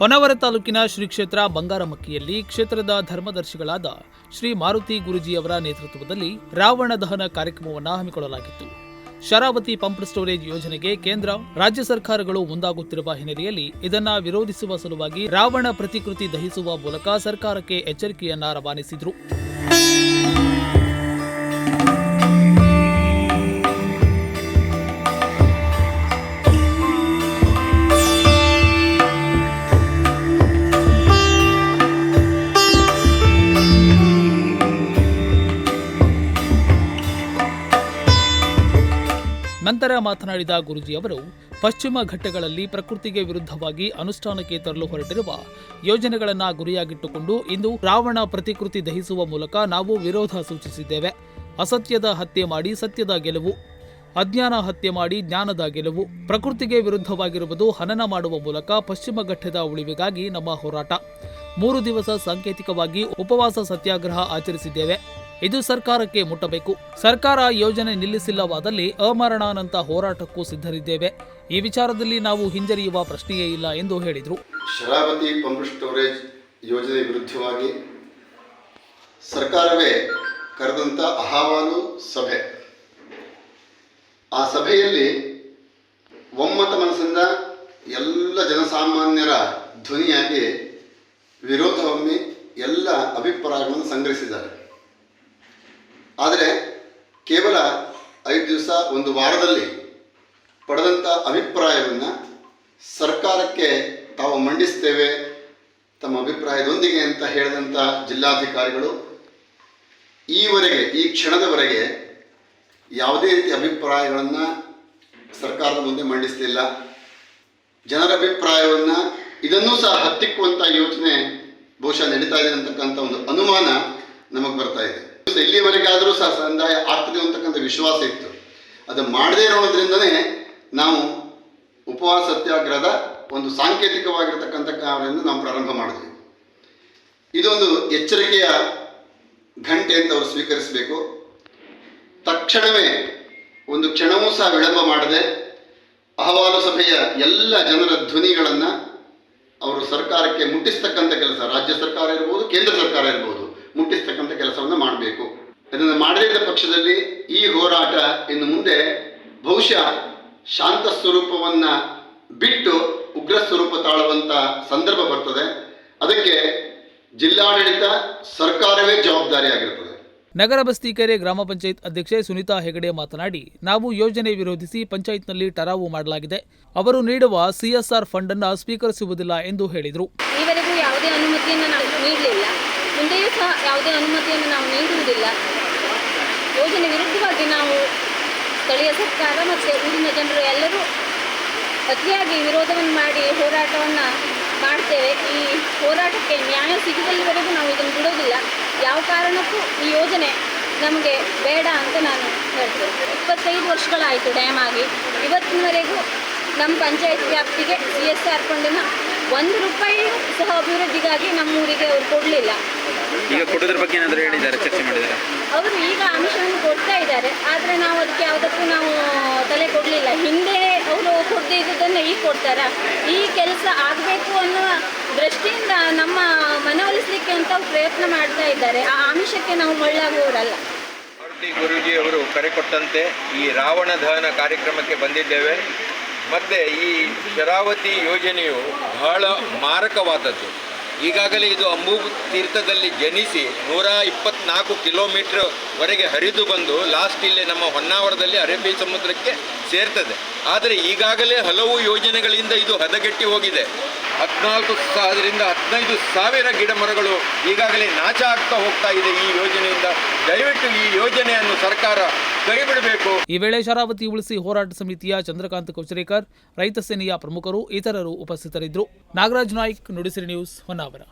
ಹೊನ್ನಾವರ ತಾಲೂಕಿನ ಶ್ರೀ ಕ್ಷೇತ್ರ ಬಂಗಾರಮಕ್ಕಿಯಲ್ಲಿ ಕ್ಷೇತ್ರದ ಧರ್ಮದರ್ಶಿಗಳಾದ ಶ್ರೀ ಮಾರುತಿ ಗುರುಜಿಯವರ ನೇತೃತ್ವದಲ್ಲಿ ರಾವಣ ದಹನ ಕಾರ್ಯಕ್ರಮವನ್ನು ಹಮ್ಮಿಕೊಳ್ಳಲಾಗಿತ್ತು. ಶರಾವತಿ ಪಂಪ್ ಸ್ಟೋರೇಜ್ ಯೋಜನೆಗೆ ಕೇಂದ್ರ, ರಾಜ್ಯ ಸರ್ಕಾರಗಳು ಮುಂದಾಗುತ್ತಿರುವ ಹಿನ್ನೆಲೆಯಲ್ಲಿ ಇದನ್ನು ವಿರೋಧಿಸುವ ಸಲುವಾಗಿ ರಾವಣ ಪ್ರತಿಕೃತಿ ದಹಿಸುವ ಮೂಲಕ ಸರ್ಕಾರಕ್ಕೆ ಎಚ್ಚರಿಕೆಯನ್ನ ರವಾನಿಸಿದ್ರು. ನಂತರ ಮಾತನಾಡಿದ ಗುರುಜಿಯವರು ಪಶ್ಚಿಮ ಘಟ್ಟಗಳಲ್ಲಿ ಪ್ರಕೃತಿಗೆ ವಿರುದ್ಧವಾಗಿ ಅನುಷ್ಠಾನಕ್ಕೆ ತರಲು ಹೊರಟಿರುವ ಯೋಜನೆಗಳನ್ನು ಗುರಿಯಾಗಿಟ್ಟುಕೊಂಡು ಇಂದು ರಾವಣ ಪ್ರತಿಕೃತಿ ದಹಿಸುವ ಮೂಲಕ ನಾವು ವಿರೋಧ ಸೂಚಿಸಿದ್ದೇವೆ. ಅಸತ್ಯದ ಹತ್ಯೆ ಮಾಡಿ ಸತ್ಯದ ಗೆಲುವು, ಅಜ್ಞಾನ ಹತ್ಯೆ ಮಾಡಿ ಜ್ಞಾನದ ಗೆಲುವು, ಪ್ರಕೃತಿಗೆ ವಿರುದ್ಧವಾಗಿರುವುದು ಹನನ ಮಾಡುವ ಮೂಲಕ ಪಶ್ಚಿಮ ಘಟ್ಟದ ಉಳಿವಿಗಾಗಿ ನಮ್ಮ ಹೋರಾಟ. ಮೂರು ದಿವಸ ಸಾಂಕೇತಿಕವಾಗಿ ಉಪವಾಸ ಸತ್ಯಾಗ್ರಹ ಆಚರಿಸಿದ್ದೇವೆ. ಇದು ಸರ್ಕಾರಕ್ಕೆ ಮುಟ್ಟಬೇಕು. ಸರ್ಕಾರ ಯೋಜನೆ ನಿಲ್ಲಿಸಿಲ್ಲವಾದಲ್ಲಿ ಅಮರಣಾನಂತ ಹೋರಾಟಕ್ಕೂ ಸಿದ್ಧರಿದ್ದೇವೆ. ಈ ವಿಚಾರದಲ್ಲಿ ನಾವು ಹಿಂಜರಿಯುವ ಪ್ರಶ್ನೆಯೇ ಇಲ್ಲ ಎಂದು ಹೇಳಿದರು. ಶರಾವತಿ ಪಂಪ್ ಸ್ಟೋರೇಜ್ ಯೋಜನೆ ವಿರುದ್ಧವಾಗಿ ಸರ್ಕಾರವೇ ಕರೆದಂತ ಅಹವಾಲು ಸಭೆ. ಆ ಸಭೆಯಲ್ಲಿ ಒಮ್ಮತ ಮನಸ್ಸಿಂದ ಎಲ್ಲ ಜನಸಾಮಾನ್ಯರ ಧ್ವನಿಯಾಗಿ ವಿರೋಧವೊಮ್ಮೆ ಎಲ್ಲ ಅಭಿಪ್ರಾಯಗಳನ್ನು ಸಂಗ್ರಹಿಸಿದ್ದಾರೆ. ಆದರೆ ಕೇವಲ ಐದು ದಿವಸ ಒಂದು ವಾರದಲ್ಲಿ ಪಡೆದಂಥ ಅಭಿಪ್ರಾಯವನ್ನು ಸರ್ಕಾರಕ್ಕೆ ತಾವು ಮಂಡಿಸ್ತೇವೆ, ತಮ್ಮ ಅಭಿಪ್ರಾಯದೊಂದಿಗೆ ಅಂತ ಹೇಳಿದಂಥ ಜಿಲ್ಲಾಧಿಕಾರಿಗಳು, ಈವರೆಗೆ, ಈ ಕ್ಷಣದವರೆಗೆ ಯಾವುದೇ ರೀತಿ ಅಭಿಪ್ರಾಯಗಳನ್ನು ಸರ್ಕಾರದ ಮುಂದೆ ಮಂಡಿಸಲಿಲ್ಲ. ಜನರ ಅಭಿಪ್ರಾಯವನ್ನು ಇದನ್ನೂ ಸಹ ಹತ್ತಿಕ್ಕುವಂಥ ಯೋಚನೆ ಬಹುಶಃ ನಡೀತಾ ಇದೆ ಅಂತಕ್ಕಂಥ ಒಂದು ಅನುಮಾನ ನಮಗೆ ಬರ್ತಾ ಇದೆ. ಇಲ್ಲಿಯವರೆಗಾದರೂ ಸಹ ಸಂದಾಯ ಆಗ್ತದೆ ಅಂತಕ್ಕಂಥ ವಿಶ್ವಾಸ ಇತ್ತು. ಅದು ಮಾಡದೇ ಇರೋದ್ರಿಂದನೇ ನಾವು ಉಪವಾಸ, ಸತ್ಯಾಗ್ರಹದ ಒಂದು ಸಾಂಕೇತಿಕವಾಗಿರ್ತಕ್ಕಂಥ ಕಾರ್ಯವನ್ನು ನಾವು ಪ್ರಾರಂಭ ಮಾಡಿದ್ವಿ. ಇದೊಂದು ಎಚ್ಚರಿಕೆಯ ಘಂಟೆ ಅಂತ ಅವರು ಸ್ವೀಕರಿಸಬೇಕು. ತಕ್ಷಣವೇ ಒಂದು ಕ್ಷಣವೂ ಸಹ ವಿಳಂಬ ಮಾಡದೆ ಅಹವಾಲು ಸಭೆಯ ಎಲ್ಲ ಜನರ ಧ್ವನಿಗಳನ್ನು ಅವರು ಸರ್ಕಾರಕ್ಕೆ ಮುಟ್ಟಿಸ್ತಕ್ಕಂಥ ಕೆಲಸ. ರಾಜ್ಯ ಸರ್ಕಾರ ಇರ್ಬೋದು, ಕೇಂದ್ರ ಸರ್ಕಾರ ಇರ್ಬೋದು. ಮುಟ್ಟಿಸ್ತಕ್ಕಂಥ ಕೆಲಸವನ್ನು ಮಾಡಬೇಕು. ಅದನ್ನು ಮಾಡದಿದ್ದ ಪಕ್ಷದಲ್ಲಿ ಈ ಹೋರಾಟ ಇನ್ನು ಮುಂದೆ ಬಹುಶಃ ಶಾಂತ ಸ್ವರೂಪವನ್ನ ಬಿಟ್ಟು ಉಗ್ರ ಸ್ವರೂಪ ತಾಳುವಂತ ಸಂದರ್ಭ ಬರ್ತದೆ. ಅದಕ್ಕೆ ಜಿಲ್ಲಾಡಳಿತ ಸರ್ಕಾರವೇ ಜವಾಬ್ದಾರಿಯಾಗಿರುತ್ತದೆ ನಗರ ಬಸ್ತಿಕೆರೆ ಗ್ರಾಮ ಪಂಚಾಯತ್ ಅಧ್ಯಕ್ಷೆ ಸುನೀತಾ ಹೆಗಡೆ ಮಾತನಾಡಿ ನಾವು ಯೋಜನೆ ವಿರೋಧಿಸಿ ಪಂಚಾಯತ್ನಲ್ಲಿ ಟರಾವು ಮಾಡಲಾಗಿದೆ. ಅವರು ನೀಡುವ ಸಿಎಸ್ಆರ್ ಫಂಡ್ ಅನ್ನು ಸ್ವೀಕರಿಸುವುದಿಲ್ಲ ಎಂದು ಹೇಳಿದರು. ಈವರೆಗೂ ಯಾವುದೇ ಅನುಮತಿಯನ್ನು ನಾವು ನೀಡಲಿಲ್ಲ. ಮುಂದೆಯೂ ಸಹ ಯಾವುದೇ ಅನುಮತಿಯನ್ನು ನಾವು ನೀಡುವುದಿಲ್ಲ. ಯೋಜನೆ ವಿರುದ್ಧವಾಗಿ ನಾವು ಸ್ಥಳೀಯ ಸರ್ಕಾರ ಮತ್ತು ಊರಿನ ಜನರು ಎಲ್ಲರೂ ಅತಿಯಾಗಿ ವಿರೋಧವನ್ನು ಮಾಡಿ ಹೋರಾಟವನ್ನು ಮಾಡ್ತೇವೆ. ಈ ಹೋರಾಟಕ್ಕೆ ನ್ಯಾಯ ಸಿಗದಲ್ಲಿವರೆಗೂ ನಾವು ಇದನ್ನು ಬಿಡೋದಿಲ್ಲ. ಯಾವ ಕಾರಣಕ್ಕೂ ಈ ಯೋಜನೆ ನಮಗೆ ಬೇಡ ಅಂತ ನಾನು ಹೇಳ್ತೇನೆ. ಇಪ್ಪತ್ತೈದು ವರ್ಷಗಳಾಯಿತು ಡ್ಯಾಮ್ ಆಗಿ. ಇವತ್ತಿನವರೆಗೂ ನಮ್ಮ ಪಂಚಾಯತ್ ವ್ಯಾಪ್ತಿಗೆ ಸಿ ಎಸ್ ಆರ್ ಫಂಡಿನ ಒಂದು ರೂಪಾಯಿ ಸಹ ಅಭಿವೃದ್ಧಿಗಾಗಿ ನಮ್ಮೂರಿಗೆ ಅವರು ಕೊಡಲಿಲ್ಲ. ಈಗ ಕೊಡೋದ್ರ ಬಗ್ಗೆ ಏನಾದರೂ ಹೇಳಿದ್ದಾರೆ ಚರ್ಚೆ ಮಾಡಿದ್ದಾರೆ? ಅವರು ಈಗ ಅಂಶವನ್ನು ಕೊಡ್ತಾ ಇದ್ದಾರೆ ಆದರೆ ನಾವು ಅದಕ್ಕೆ ಯಾವುದಕ್ಕೂ ನಾವು ತಲೆ ಕೊಡಲಿಲ್ಲ. ಹಿಂದೆ ಅವರು ಕೊಡದೇ ಇದ್ದುದನ್ನು ಈಗ ಕೊಡ್ತಾರ? ಈ ಕೆಲಸ ಆಗಬೇಕು ಅನ್ನುವ ದೃಷ್ಟಿಯಿಂದ ನಮ್ಮ ಮನವೊಲಿಸಲಿಕ್ಕೆ ಅಂತ ಪ್ರಯತ್ನ ಮಾಡ್ತಾ ಇದ್ದಾರೆ. ಆ ಆಮಿಷಕ್ಕೆ ನಾವು ಮಳ್ಳಾಗುವವರಲ್ಲ. ಗುರೂಜಿ ಅವರು ಕರೆ ಕೊಟ್ಟಂತೆ ಈ ರಾವಣ ದಹನ ಕಾರ್ಯಕ್ರಮಕ್ಕೆ ಬಂದಿದ್ದೇವೆ. ಮತ್ತು ಈ ಶರಾವತಿ ಯೋಜನೆಯು ಬಹಳ ಮಾರಕವಾದದ್ದು. ಈಗಾಗಲೇ ಇದು ಅಂಬೂ ತೀರ್ಥದಲ್ಲಿ ಜನಿಸಿ ನೂರ ಇಪ್ಪತ್ನಾಲ್ಕು ಕಿಲೋಮೀಟರ್ ವರೆಗೆ ಹರಿದು ಬಂದು ಲಾಸ್ಟ್ ಇಲ್ಲಿ ನಮ್ಮ ಹೊನ್ನಾವರದಲ್ಲಿ ಅರೇಬಿಯ ಸಮುದ್ರಕ್ಕೆ ಸೇರ್ತದೆ. ಆದರೆ ಈಗಾಗಲೇ ಹಲವು ಯೋಜನೆಗಳಿಂದ ಇದು ಹದಗೆಟ್ಟಿ ಹೋಗಿದೆ. ಹದಿನಾಲ್ಕು ಸಾವಿರದಿಂದ ಹದಿನೈದು ಸಾವಿರ ಗಿಡ ಮರಗಳು ಈಗಾಗಲೇ ನಾಶ ಆಗ್ತಾ ಹೋಗ್ತಾ ಇದೆ ಈ ಯೋಜನೆಯಿಂದ. ದಯವಿಟ್ಟು ಈ ಯೋಜನೆಯನ್ನು ಸರ್ಕಾರ ಕೈಬಿಡಬೇಕು. ಈ ವೇಳೆ ಶರಾವತಿ ಉಳಿಸಿ ಹೋರಾಟ ಸಮಿತಿಯ ಚಂದ್ರಕಾಂತ್ ಕೌಚರೇಕರ್ ರೈತ ಸೇನೆಯ ಪ್ರಮುಖರು, ಇತರರು ಉಪಸ್ಥಿತರಿದ್ದರು. ನಾಗರಾಜ್ ನಾಯ್ಕ್, ನುಡಿಸಿರಿ ನ್ಯೂಸ್ ಹೊನ್ನಾವರ.